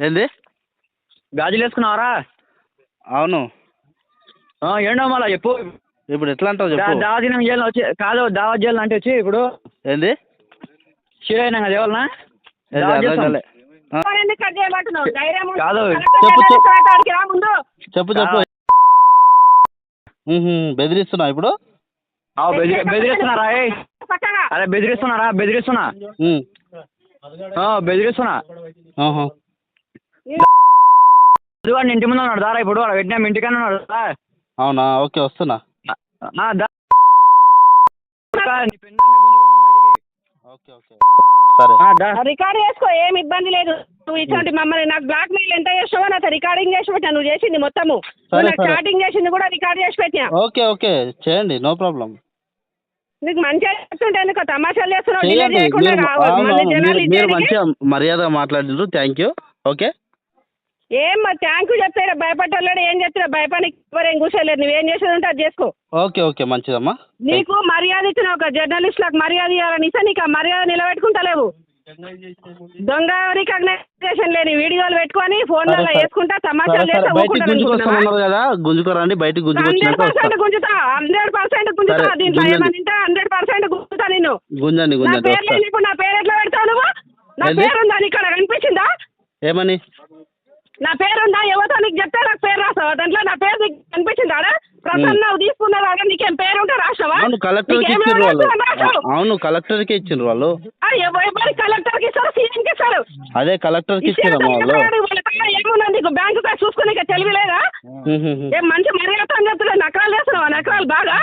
ఏంది? గాజులు వేసుకున్నావరా అవును. ఆ, ఏంటో మళ్ళా చెప్పు. ఇప్పుడు ఎట్లా అంటావు చెప్పు. దావతినం జైలు వచ్చి కాదు దావత్ జైలు అంటే వచ్చి ఇప్పుడు ఏంది? షిరైనా కదా ఎవరన్నా కాదు. చెప్పు, చెప్పు. చెప్పు బెదిరిస్తున్నావు ఇప్పుడు? బెదిరిస్తున్నారా అరే బెదిరిస్తున్నారా బెదిరిస్తున్నా? బెదిరిస్తున్నా. వాడు ఇంటి ముందు ఉన్నాడు దారా ఇప్పుడు వాడు పెట్టినా ఇంటికన్నా ఉన్నాడు దా. అవునా? ఓకే వస్తున్నా. దా. Okay okay. సరే. రికార్డ్ చేసుకో ఏం ఇబ్బంది లేదు. నువ్వు ఇటువంటి మమ్మల్ని నాకు బ్లాక్ మెయిల్ ఎంత చేసావో నాకు రికార్డింగ్ చేసి పెట్టా నువ్వు చేసింది మొత్తము. నాకు. చాటింగ్ చేసింది కూడా రికార్డ్ చేసి పెట్టినా. Okay okay. చేయండి నో ప్రాబ్లం. నీకు మంచిగా చెప్తుంటే ఎందుకు తమాషాలు చేస్తున్నావు? డిలీట్ చేయండి. చేయకుండా మీరు రావు. అవును, మళ్ళీ అవును. జనాలు మీరు- మీరు ఇచ్చేటికి మంచిగా మర్యాదగా మాట్లాడిండ్రు థ్యాంక్ యూ. ఓకే? ఏం మరి థ్యాంక్ యూ చెప్తే భయపడ్డాడు ఏం చెప్తున్నా భయపడి ఎవరు ఏం కూర్చోలేదు నువ్వేం చేసేది ఉంటే అది చేసుకో. ఓకే ఓకే మంచిదమ్మా. నీకు మర్యాద ఇచ్చిన ఒక జర్నలిస్ట్లకు మర్యాద ఇవ్వాలని ఇస్తే నీకు ఆ మర్యాద నిలబెట్టుకుంటలేవు. దొంగ రికగ్నైజేషన్ లేని వీడియోలు పెట్టుకొని ఫోన్లలో. వేసుకుంటా ఊరుకుంటాను గుంజుకొస్తామన్నారు కదా గుంజుకోరండి బయటికి హండ్రెడ్ పర్సెంట్ గుంజుతా హండ్రెడ్ పర్సెంట్ గుంజుతా సరే, దీంట్లో గుంజండి. ఏమని హండ్రెడ్ పర్సెంట్ గుంజుతా నిన్ను. గుంజండి నా గుంజండి పేరు వస్తా. లేని ఇప్పుడు నా పేరు ఎట్లా పెడతావు నువ్వు? నా ఏంది? పేరు ఉందా ఇక్కడ కనిపించిందా? ఏమని? నా పేరు ఉందా ఎవరితో నీకు చెప్తే నాకు పేరు రాస్తావా? దాంట్లో నా పేరు నీకు కనిపించిందా ఆడ? ప్రసన్న నువ్వు తీసుకున్నావు ఆడ నీకేం పేరు ఉంటే రాసావా అవును కలెక్టర్కి నీకేం ఇచ్చిండ్రు వాళ్ళు? రాసావు. అవును కలెక్టర్కి ఇచ్చిండ్రు వాళ్ళు. ఎవరి కలెక్టర్కి ఇస్తారు సీఎంకి ఇస్తారు. అదే కలెక్టర్కి ఇచ్చిన ఇచ్చిండ్రమ్మా వాళ్ళు. ఏమున్నా నీకు బ్యాంకు కాడ చూసుకునే తెలివి లేదా? హ్మ్, హ్మ్, హ్మ్. ఏం మంచి మర్యాద అని చెప్తున్నా నకరాలు చేస్తున్నావా? నకరాలు బాగా?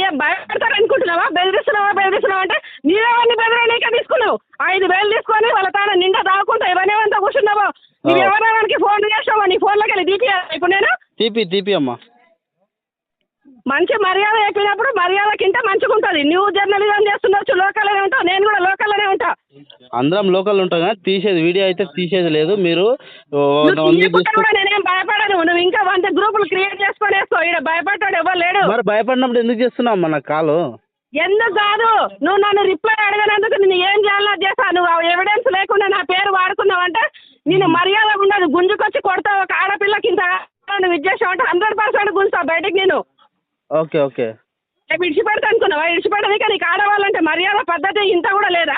ఏం భయపడతారు అనుకుంటున్నావా బెదిరిస్తున్నావా? బెదిరిస్తున్నావా అంటే నీవేవన్నీ బెదిరనీకే తీసుకున్నావు. ఐదు వేలు తీసుకొని వాళ్ళ తాను నిండా దాక్కుంటా ఇవన్నీ అంతా కూర్చున్నావా? నువ్వు ఎవరెవరికి ఫోన్ చేసావా? నీ ఫోన్లోకి వెళ్ళి దీపియా ఇప్పుడు నేను? తీపి తీపి అమ్మా. మంచి మర్యాద చెప్పినప్పుడు మర్యాద కింద మంచిగా ఉంటుంది నువ్వు జర్నలిజం చేస్తుండొచ్చు లోకల్లోనే ఉంటావు. నేను కూడా లోకల్లోనే ఉంటా. అందరం లోకల్ ఉంటాం కానీ తీసేది వీడియో అయితే తీసేది లేదు. మీరు నేనేం భయపడను. నువ్వు ఇంకా వంద గ్రూపులు క్రియేట్ చేసుకొని వేసుకో ఇక్కడ భయపడ్డాడు ఎవరు లేడు. మరి భయపడినప్పుడు ఎందుకు చేస్తున్నావు నాకు కాలు? ఎందుకు కాదు? నువ్వు నన్ను రిప్లై అడగనందుకు నేను ఏం చేయాలో అది చేస్తా నువ్వు ఎవిడెన్స్ లేకుండా నా పేరు వాడుకున్నావంటే నేను మర్యాద ఉండదు. గుంజుకొచ్చి కొడతావు ఒక ఆడపిల్లకి ఇంత నువ్వు ఇచ్చేసావు అంటే హండ్రెడ్ పర్సెంట్ గుంజుతావు బయటికి నేను. Okay okay. రేపు ఇడిచిపెడతా అనుకున్నావా? ఇడిచిపెట్టడానికి నీకు ఆడవాళ్ళంటే మర్యాద పద్ధతి ఇంత కూడా లేదా?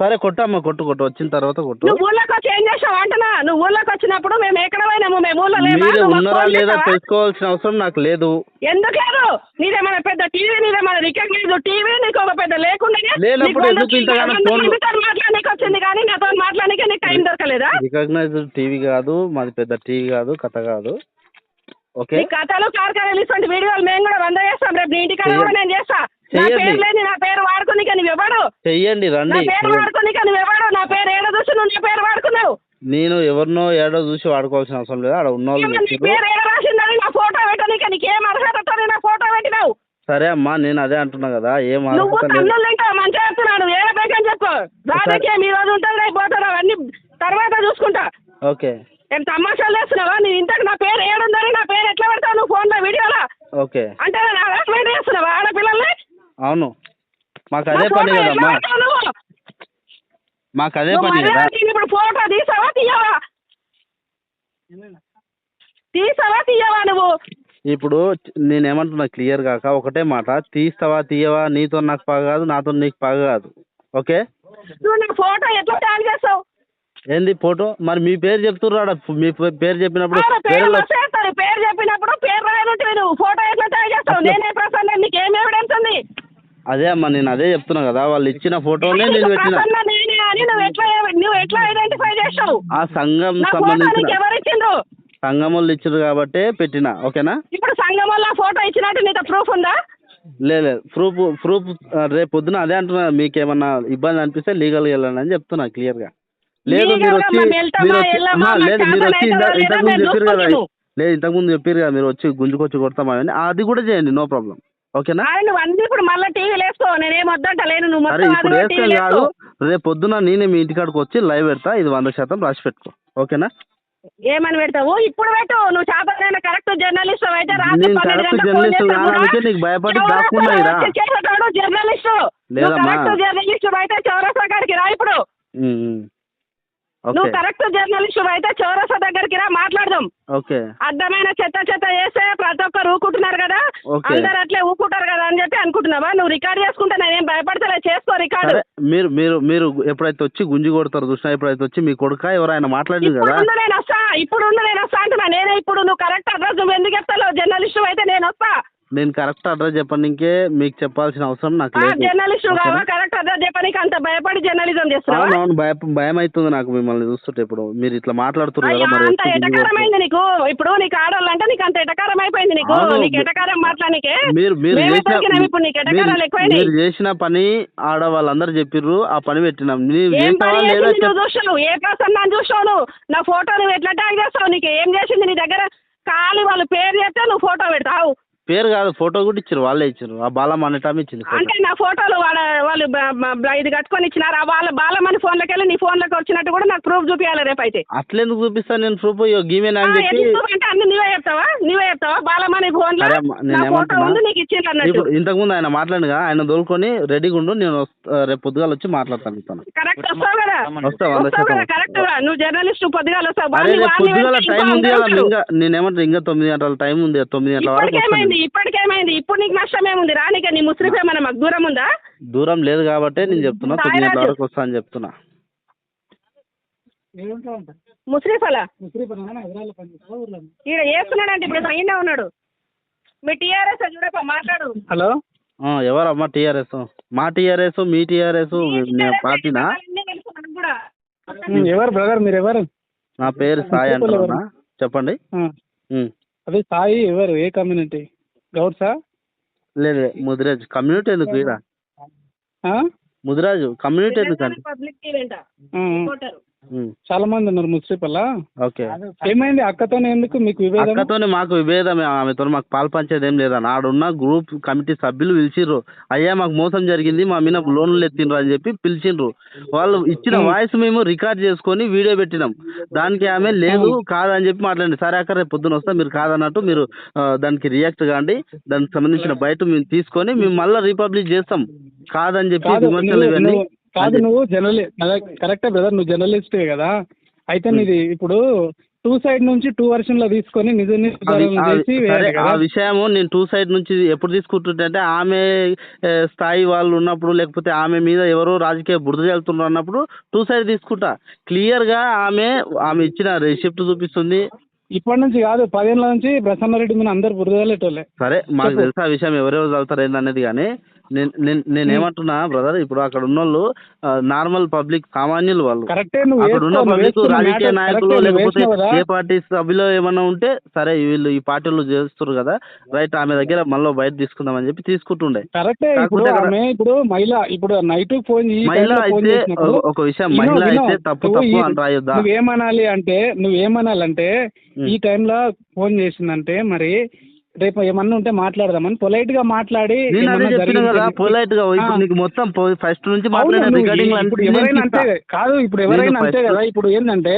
సరే కొట్టమ్మా కొట్టు కొట్టు. వచ్చిన తర్వాత కొట్టు. నువ్వు ఊళ్ళోకి వచ్చి ఏం చేసావు అంటున్నా? నువ్వు ఊళ్ళోకి వచ్చినప్పుడు మేము ఎక్కడ పోయినాము? మేము ఊళ్ళో లేమా? మీరు నువ్వు మాకు ఉన్నారా ఫోన్ లేదా చేసావా? తెలుసుకోవాల్సిన అవసరం నాకు లేదు. ఎందుకు లేదు? నీదేమైనా పెద్ద టీవీ నీదేమైనా రికగ్నైజ్ టీవీ? నీకు ఒక పెద్ద లేకుండా లేనప్పుడు ఎందుకు ఇంతగానో ఫోన్లు- మాట్లాడడానికి వచ్చింది కానీ నాతో మాట్లాడడానికి నీకు టైం దొరకలేదా? రికగ్నైజ్ టీవీ కాదు మాది పెద్ద టీవీ కాదు కథ కాదు. ఓకే. కథలు కార్ఖానాలు ఇటువంటి వీడియోలు మేము కూడా వంద చేస్తాం. రేపు నీ ఇంటికాడ. కూడా నేను చేస్తా. నా. పేరు లేని నా పేరు వాడుకుని నువ్వు ఎవడు చెయ్యండి నా రండి. పేరు వాడుకుని నువ్వు ఎవడు నా పేరు ఏడో చూసి నువ్వు నా పేరు వాడుకున్నావు? నేను ఎవరినో ఏడో చూసి వాడుకోవాల్సిన అవసరం లేదు. ఆడ ఉన్న వాళ్ళు ఏమన్నా నీ పేరు ఏడ రాసిందని నా ఫోటో పెట్టడానికి నీకేం అర్హతతో నా ఫోటో పెట్టినావు? సరే అమ్మా నేను అదే అంటున్నా కదా ఏం నువ్వు అర్హత లేదు. తింటావు మంచిగా చెప్తున్నాను ఏ బేకని చెప్పు? రాజకీయం ఈ రోజు ఉంటుంది రేపు పోతాడు అవన్నీ తర్వాత చూసుకుంటా. ఓకే. ఏం తమాషాలు చేస్తున్నావా? నీ ఇంతకు నా పేరు ఏడుందని నా పేరు ఎట్లా పెడతావు నువ్వు ఫోన్లో వీడియోలో? ఓకే. అంటే నా హస్బెండ్ చేస్తున్నావా? ఆడపిల్లల్ని? అవును. మాకు అదే పని కదమ్మా? మాకు అదే పని కదా. ఇప్పుడు ఫోటో తీసావా తీయవా? తీసావా తీయవా నువ్వు? ఇప్పుడు నేను ఏమంటున్నా క్లియర్ కాక ఒకటే మాట. తీస్తావా తీయవా? నీతో నాకు పగ కాదు నాతో నీకు పగ కాదు. ఓకే? నువ్వు నా ఫోటో ఎట్లా ట్యాగ్ చేస్తావు? ఏంది ఫోటో? మరి మీ పేరు చెప్తుర్రాడ? మీ పేరు చెప్పినప్పుడు పేరు వచ్చేస్తారు పేరు చెప్పినప్పుడు పేరు రాయనుంటే నువ్వు ఫోటో ఎట్లా ట్యాగ్ చేస్తావు? నేనే ప్రసన్న నీకు ఏం ఎవిడెన్స్ ఉంది? అదే అమ్మా నేను అదే చెప్తున్నా కదా వాళ్ళు ఇచ్చిన ఫోటోనే నేను పెట్టిన. ప్రసన్న నేనే అని నువ్వు ఎట్లా ఐడెంటిఫై చేస్తావు? ఆ సంఘం సంబంధించిన ఎవరు ఇచ్చిండ్రు? సంఘం వాళ్ళు ఇచ్చారు కాబట్టే పెట్టిన ఓకేనా? ఇప్పుడు సంఘం వల్ల ఫోటో ఇచ్చినట్టు నీకు ప్రూఫ్ ఉందా? లేదు ప్రూఫ్ ప్రూఫ్ రేపు పొద్దున అదే అంటున్నా మీకు ఏమన్నా ఇబ్బంది అనిపిస్తే లీగల్గా వెళ్ళండి అని చెప్తున్నా క్లియర్గా లేదు మీరు వచ్చి మీరు వచ్చి లేదు మీరు వచ్చి ఇంతకుముందు చెప్పారు కదా. లేదు ఇంతకుముందు చెప్పారు కదా మీరు వచ్చి గుంజుకొచ్చి కొడతామా అని అది కూడా చేయండి నో ప్రాబ్లం. ఓకేనా? నువ్వు అన్ని ఇప్పుడు మళ్ళీ టీవీ వేసుకో నేనేం వద్దంట లేను నువ్వు ఇప్పుడు వేస్తాం కాదు రేపు పొద్దున నేనే మీ ఇంటికాడికి వచ్చి లైవ్ పెడతా ఇది వంద శాతం రాసి పెట్టుకో. ఓకేనా? ఏమని పెడతావు? ఇప్పుడు పెట్టు నువ్వు చేపలైన కరెక్ట్ జర్నలిస్ట్ అయితే నేను చేసినా కాదందుకే కూడా. నీకు భయపడి చౌరస్తా దాక్కున్నా ఈడ. వచ్చి చేసేటోడు జర్నలిస్ట్. కరెక్ట్ జర్నలిస్ట్ అయితే చౌరస్తా కాడికి రా ఇప్పుడు. నువ్వు కరెక్ట్ జర్నలిస్ట్ అయితే చౌరసా దగ్గరికి రా మాట్లాడదాం. ఓకే. అడ్డమైన చెత్త చెత్త వేస్తే ప్రతి ఒక్కరు ఊకుంటున్నారు కదా. అందరు అట్లే ఊకుంటారు కదా అని చెప్పి అనుకుంటున్నావా? నువ్వు రికార్డ్ చేసుకుంటే నేనేం భయపడతలే చేసుకో రికార్డు. మీరు మీరు మీరు ఎప్పుడైతే వచ్చి గుంజి కొడతారు చూసినా ఎప్పుడైతే వచ్చి మీ కొడుక ఎవరైనా మాట్లాడింది కదా? నేను వస్తా ఇప్పుడు నేను వస్తా అంటున్నా. నేనే ఇప్పుడు నువ్వు కరెక్ట్ అడ్రస్ నువ్వు ఎందుకు చెప్తావు జర్నలిస్ట్ అయితే నేను వస్తా. నేను కరెక్ట్ అడ్రస్ చెప్పడానికే మీకు చెప్పాల్సిన అవసరం నాకు లేదు. జర్నలిస్ట్? కావా? కరెక్ట్ అడ్రస్ చెప్పడానికి అంత భయపడి జర్నలిజం చేస్తున్నావా? అవునవును భయం భయం అవుతుంది నాకు మిమ్మల్ని చూస్తుంటే ఇప్పుడు. మీరు ఇట్లా మాట్లాడుతున్నారు అయ్యా కదా మరి అంత వచ్చి గుంజి కొడతారు. ఎటకారమైంది నీకు? ఇప్పుడు నీకు ఆడవాళ్ళంటే నీకు అంత ఎటకారం అయిపోయింది నీకు. అవును. నీకు ఎటకారం మాట్లాడనికే? మీరు మీరు మేమే చేసిన దొరికినాం ఇప్పుడు నీకు ఎటకారాలు మీరు- ఎక్కువైనాయి. మీరు చేసిన పని ఆడవాళ్ళందరూ చెప్పిర్రు ఆ పని పెట్టినాం. నీవు ఏం చేసావా పని లేదా చేసింది చెప్పు. చూసావు ఏ పర్సన్ నన్ను చూసావు నువ్వు? నా ఫోటో నువ్వు ఎట్లా ట్యాగ్ చేస్తావు నీకు? ఏం చేసింది నీ దగ్గర? ఖాళీ వాళ్ళు పేరు చెప్తే నువ్వు ఫోటో పెడతావు. పేరు కాదు ఫోటో కూడా ఇచ్చారు వాళ్ళే ఇచ్చారు. ఆ బాలమ్మ అనే టైం ఇచ్చింది. అంటే నా ఫోటోలు వాళ్ళ వాళ్ళు ఇది కట్టుకొని ఇచ్చినారు. ఆ వాళ్ళ బాలమని ఫోన్లోకి వెళ్ళి నీ ఫోన్లోకి వచ్చినట్టు కూడా నాకు ప్రూఫ్ చూపించాలి రేపు అయితే అట్లెందుకు చూపిస్తాను నేను ప్రూఫ్? గీమేనా ఆ, అని చెప్పి ఎందుకు? అంటే అన్ని నీవే చెప్తావా? నీవే చెప్తావా బాలమని ఫోన్లో? సరే అమ్మ, నేను నా ఫోటో ఏమంటున్నా? ఉంది నీకు ఇచ్చిండ్రు అన్నట్టు. ఇప్పుడు ఇంతకుముందు ఆయన మాట్లాడుగా ఆయన దొరుకుని రెడీగా ఉండు నేను రేపు పొద్దుగాల వచ్చి మాట్లాడతాను. కరెక్ట్ వస్తావు కదా? వస్తావు? కరెక్ట్ నువ్వు జర్నలిస్ట్ పొద్దుగాల పొద్దుగాల టైం ఇంకో ఉంది. ఇంకా నేనేమంటారు ఇంకా తొమ్మిది గంటల టైం ఉంది తొమ్మిది గంటల వరకు ఇప్పటికేమైంది? ఇప్పుడు నీకు నష్టం ఏముంది రానికే నీ ముస్రిఫ్ ఏమన్నా మాకు దూరం ఉందా? దూరం లేదు కాబట్టే నేను చెప్తున్నా తొమ్మిది గంటల. వరకు వస్తా అని చెప్తున్నా. ముస్రిఫ్ అలా ఈడ చేస్తున్నాడంటే ఇప్పుడు ఈయనే ఉన్నాడు. మీ టీఆర్ఎస్ చూడప్ప మాట్లాడు. హలో? ఆ, ఎవరమ్మా టీఆర్ఎస్? మా టీఆర్ఎస్ మీ టీఆర్ఎస్ పార్టీనా. ఎవరు బ్రదర్? మీరు ఎవరు? నా పేరు సాయి అంటున్నా. చెప్పండి. అదే సాయి ఎవరు? ఏ కమ్యూనిటీ? గౌడ్సా? లేదు లేదు, ముదిరాజ్. కమ్యూనిటీ ఎందుకు ముదిరాజు కమ్యూనిటీ ఎందుకు చాలా మంది ఉన్నారు మున్సిపల్ ఓకే. ఏమైంది? అక్కతోనే ఎందుకు మీకు విభేదం? అక్కతోనే మాకు విభేదం ఆమెతో మాకు పాలు పంచేది ఏం లేదన్న ఆడున్న గ్రూప్ కమిటీ సభ్యులు పిలిచిర్రు. అయ్యా మాకు మోసం జరిగింది. మా మీద లోన్లు ఎత్తిండ్రు అని చెప్పి పిలిచిండ్రు వాళ్ళు ఇచ్చిన వాయిస్ మేము రికార్డ్ చేసుకొని వీడియో పెట్టినాం. దానికి ఆమె లేదు కాదని చెప్పి మాట్లాడింది. సరే అక్కడ రేపు పొద్దున వస్తే. మీరు కాదన్నట్టు మీరు దానికి రియాక్ట్ కాండి. దానికి సంబంధించిన బయట మేము తీసుకొని మేము మళ్ళీ రీపబ్లిష్ చేస్తాం. కాదని చెప్పి విమర్శలు ఇవన్నీ కాదు నువ్వు జర్నలి కరెక్టే బ్రదర్ నువ్వు జర్నలిస్టే కదా. అయితే నీది ఇప్పుడు టూ సైడ్ నుంచి టూ వర్షన్లో తీసుకొని నిజ ఆ విషయము నేను టూ సైడ్ నుంచి ఎప్పుడు తీసుకుంటుంటే అంటే ఆమె స్థాయి వాళ్ళు ఉన్నప్పుడు లేకపోతే ఆమె మీద ఎవరో రాజకీయ బురద చల్లుతున్నారు అన్నప్పుడు టూ సైడ్ తీసుకుంటా. క్లియర్గా ఆమె ఆమె ఇచ్చిన రిసిప్ట్ చూపిస్తుంది. ఇప్పటి నుంచి కాదు పదేళ్ళ నుంచి ప్రసన్న రెడ్డి మీద అందరు బురదలేటోళ్ళే సరే మాకు తెలుసు ఆ విషయం ఎవరెవరు చదువుతారు ఏందనేది కానీ నేను నేను నేను ఏమంటున్నా బ్రదర్ ఇప్పుడు అక్కడ ఉన్న వాళ్ళు నార్మల్ పబ్లిక్ సామాన్యులు వాళ్ళు కరెక్టే అక్కడ ఉన్న పబ్లిక్ రాజకీయ నాయకులు లేకపోతే. ఏ పార్టీ సభ్యులు ఏమన్నా ఉంటే సరే వీళ్ళు ఈ పార్టీలు చేస్తారు కదా రైట్ ఆమె దగ్గర మళ్ళీ బయట తీసుకుందామని చెప్పి తీసుకుంటుండే కరెక్టే ఇప్పుడు ఆమె ఇప్పుడు మహిళ ఇప్పుడు నైట్ ఫోన్ మహిళ అయితే ఒక విషయం మహిళ. అయితే తప్పు తప్పు అని రాయొద్దా నువ్వేమనాలి అంటే నువ్వేమనాలంటే. ఈ టైంలో ఫోన్ చేసిందంటే మరి రేపు ఏమన్నా ఉంటే మాట్లాడదామని పొలైట్గా మాట్లాడి నేను అదే ఏమన్నా చెప్పిన జరిగింది కదా పొలైట్గా ఇప్పుడు. నీకు మొత్తం ఫస్ట్ నుంచి రికార్డింగ్ ఇప్పుడు ఎవరైనా అంతే కాదు ఇప్పుడు ఎవరైనా అంతే కదా ఇప్పుడు. ఏంటంటే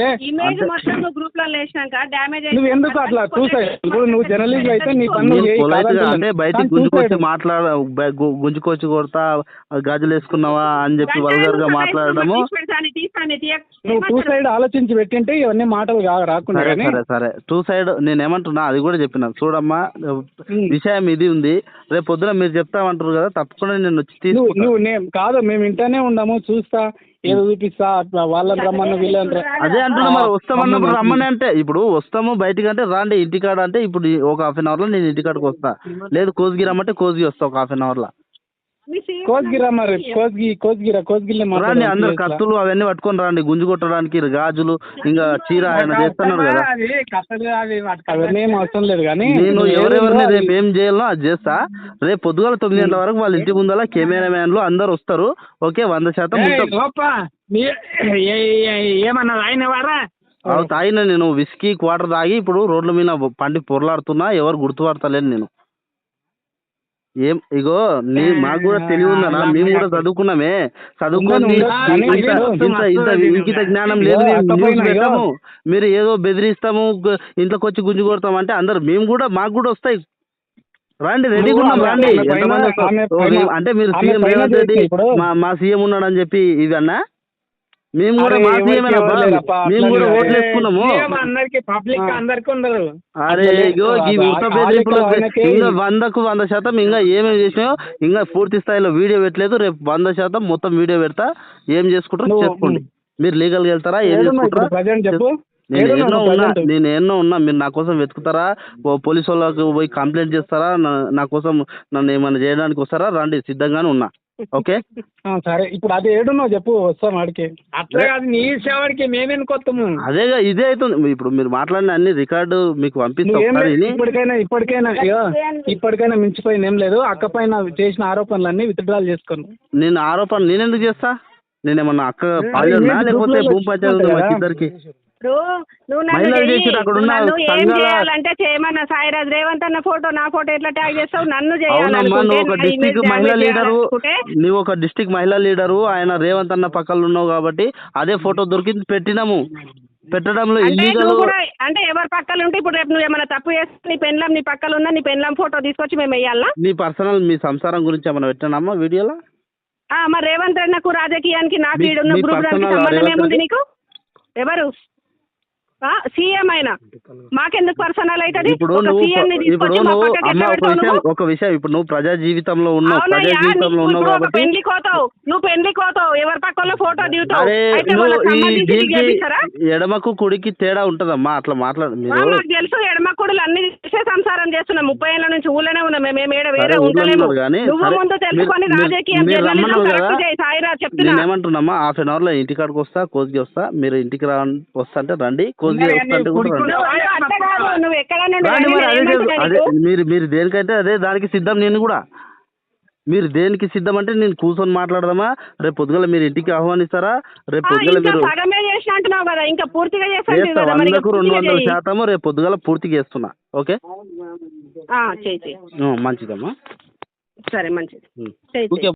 నువ్వు ఎందుకు అట్లా చూసాయి ఇప్పుడు నువ్వు జర్నలిస్ట్ అయితే నీ పని నువ్వు చేయి, పొలైట్గా. అంటే బయటికి గుంజుకొచ్చి. మాట్లాడ గుంజుకొచ్చి కొడతా గాజులు వేసుకున్నావా అని చెప్పి వల్గర్గా మాట్లాడడము. నువ్వు టూ సైడ్ ఆలోచించి పెట్టింటే ఇవన్నీ మాటలు రాకుండా సరే సరే టూ సైడ్ నేను ఏమంటున్నా అది కూడా చెప్పిన. చూడమ్మా. విషయం ఇది ఉంది. రేపు పొద్దున మీరు చెప్తామంటారు కదా తప్పకుండా నేను వచ్చి నువ్వు కాదు మేము ఇంటనే ఉండము చూస్తా ఏదో చూపిస్తా అట్లా వాళ్ళని రమ్మన్న వీళ్ళని ర- అదే అంటున్నా మరి వస్తామన్నప్పుడు రమ్మని అంటే ఇప్పుడు వస్తాము బయటికి అంటే రాండి ఇంటికాడ అంటే ఇప్పుడు ఈ ఒక హాఫ్ అన్ అవర్లో నేను ఇంటికాడకి వస్తా. లేదు కోస్గి రమ్మంటే కోస్గి వస్తా ఒక హాఫ్ అన్ అవర్లో. కోస్గిరా మరి కోస్గి కోస్గిరా కోస్గిల్లే రండి అందరు కత్తులు అవన్నీ పట్టుకొని రండి గుంజు కొట్టడానికి గాజులు ఇంకా చీర ఆయన చేస్తున్నారు కదా. అవన్నీ ఏం అవసరం లేదు కానీ నేను ఎవరెవరిని రేపు ఏం చేయాలో అది చేస్తా. రేపు పొద్దుగాల తొమ్మిది గంటల వరకు వాళ్ళ ఇంటి ముందర కెమెరామ్యాన్లు అందరు వస్తారు. ఓకే వంద శాతం ఏమన్నా ఆయన వారా తాగిన నేను విస్కీ క్వార్టర్ తాగి ఇప్పుడు రోడ్ల మీద పండి పొరలాడుతున్నా ఎవరు గుర్తుపడతలేను నేను. ఏం ఇగో నీ మాకు కూడా తెలివి ఉందనా మేము కూడా చదువుకున్నామే. చదువుకొని ఉందా? ఇంత మస్తు ఇంత ఇంత మస్తు ఇంకిత జ్ఞానం లేదు. పెట్టాము. మీరు ఏదో బెదిరిస్తాము ఇంట్లోకి వచ్చి గుంజు కొడతాం అంటే అందరు మేము కూడా మాకు కూడా వస్తాయి. రండి రెడీగా ఉన్నాం రండి. ఎంతమంది అంటే మీరు సీఎం రేవంత్ రెడ్డి మా మా సీఎం ఉన్నాడని చెప్పి ఇవన్నా? మేము కూడా మేము కూడా లేదు. ఓట్లు వేసుకున్నాము. సీఎం అందరికి పబ్లిక్ ఆ. అందరికి ఉండరు అరే. ఇగో ఈ ఇంకా వందకు వంద శాతం ఇంకా ఏమేమి చేసినాయో ఇంకా పూర్తి స్థాయిలో వీడియో పెట్టలేదు. రేపు వంద శాతం మొత్తం వీడియో పెడతా. ఏం చేసుకుంటారో చేసుకోండి మీరు లీగల్గా వెళ్తారా? ఏం చేసుకుంటారా? నేను ఎన్నో ఉన్నా? నేను ఎన్నో ఉన్నా. మీరు నా కోసం వెతుకుతారా? పోలీసు వాళ్ళకు పోయి కంప్లైంట్ చేస్తారా? నా కోసం నన్ను ఏమైనా చేయడానికి వస్తారా? రండి సిద్ధంగానే ఉన్నా. ఓకే? సరే. ఇప్పుడు అది ఏడున్నావు చెప్పు వస్తాం ఆడికి. అట్లా కాదు నీ సేవడికి మేమెనుకొస్తాము అదేగా ఇదే అవుతుంది. ఇప్పుడు మీరు మాట్లాడిన అన్ని రికార్డు మీకు పంపిస్తా. ఇప్పటికైనా ఇప్పటికైనా ఇప్పటికైనా మించిపోయింది ఏం లేదు. అక్క పైన చేసిన ఆరోపణలన్నీ విత్డ్రాల్ చేసుకోను. నేను ఆరోపణ నేను ఎందుకు చేస్తా? నేనేమన్నా అక్క పాల్గొన్నా లేకపోతే భూమి పంచాయతీ. ఇద్దరికి. ఇప్పుడు నువ్వు నన్ను ఏం చేయాలంటే చేయమన్నా. సాయిరాజ్ రేవంత్ అన్న ఫోటో నా ఫోటో ఎట్లా ట్యాగ్ చేస్తావు? నన్ను చేయాలనుకుంటే నువ్వు ఒక డిస్టిక్ image మహిళా లీడరు. ఆయన రేవంత్ అన్న పక్కన ఉన్నావు కాబట్టి అదే ఫోటో దొరికింది పెట్టినాము. పెట్టడంలో అంటే ఇల్లీగల్ అంటే ఎవరి పక్కన ఉంటే ఇప్పుడు రేపు నువ్వు ఏమైనా తప్పు చేస్తే నీ పెన్లం నీ పక్కన ఉన్న నీ పెన్లం ఫోటో తీసుకొచ్చి మేము వెయ్యాలా? నీ పర్సనల్ మీ సంసారం గురించి ఏమైనా పెట్టానమ్మా వీడియోలో? ఆ, మరి రేవంత్ రెడ్డికు రాజకీయానికి నాకు గ్రూప్ సంబంధం ఏముంది? నీకు? ఎవరు? సీఎం అయినా. మాకెందుకు పర్సనల్ అవుతుంది ఇప్పుడు నువ్వు ఇప్పుడు నువ్వు అమ్మ ఒక విషయం? ఒక విషయం ఇప్పుడు నువ్వు ప్రజా జీవితంలో ఉన్నావు ప్రజా జీవితంలో నీకు ఉన్నావు కాబట్టి పెళ్ళి కోతావు నువ్వు పెళ్ళి కోతావు ఎవరి పక్కన ఫోటో దిగుతావు? అరే నువ్వు ఈ నీకు దీనికి? ఎడమకు కుడికి తేడా ఉంటుందమ్మా అట్లా మాట్లాడు ఆ, మీరు మాకు తెలుసు ఎడమక్కుడులు అన్ని చేసే సంసారం చేస్తున్నాం. ముప్పై ఏళ్ళ నుంచి ఊళ్ళోనే ఉన్నాం. మేము ఏడ వేరే ఉండలేము నువ్వు ముందు తెలుసుకొని రాజకీయం సాయిరా చెప్తున్నా. నేను ఏమంటున్నామా హాఫ్ అన్ అవర్లో ఇంటికాడికి వస్తా కోజ్కి వస్తా మీరు ఇంటికి రా వస్తా అంటే రండి అదే? మీరు మీరు దేనికంటే అదే దానికి సిద్ధం నేను కూడా. మీరు దేనికి సిద్ధం అంటే నేను కూర్చొని మాట్లాడదామా? రేపు పొద్దుగల మీరు ఇంటికి ఆహ్వానిస్తారా? రేపు పొద్దుగల ఇంకా మీరు చేస్తా వందకు రెండు వందల. శాతము రేపు పొద్దుగల పూర్తిగా చేస్తున్నా. ఓకే? మంచిదమ్మా. సరే మంచిది. ఓకే.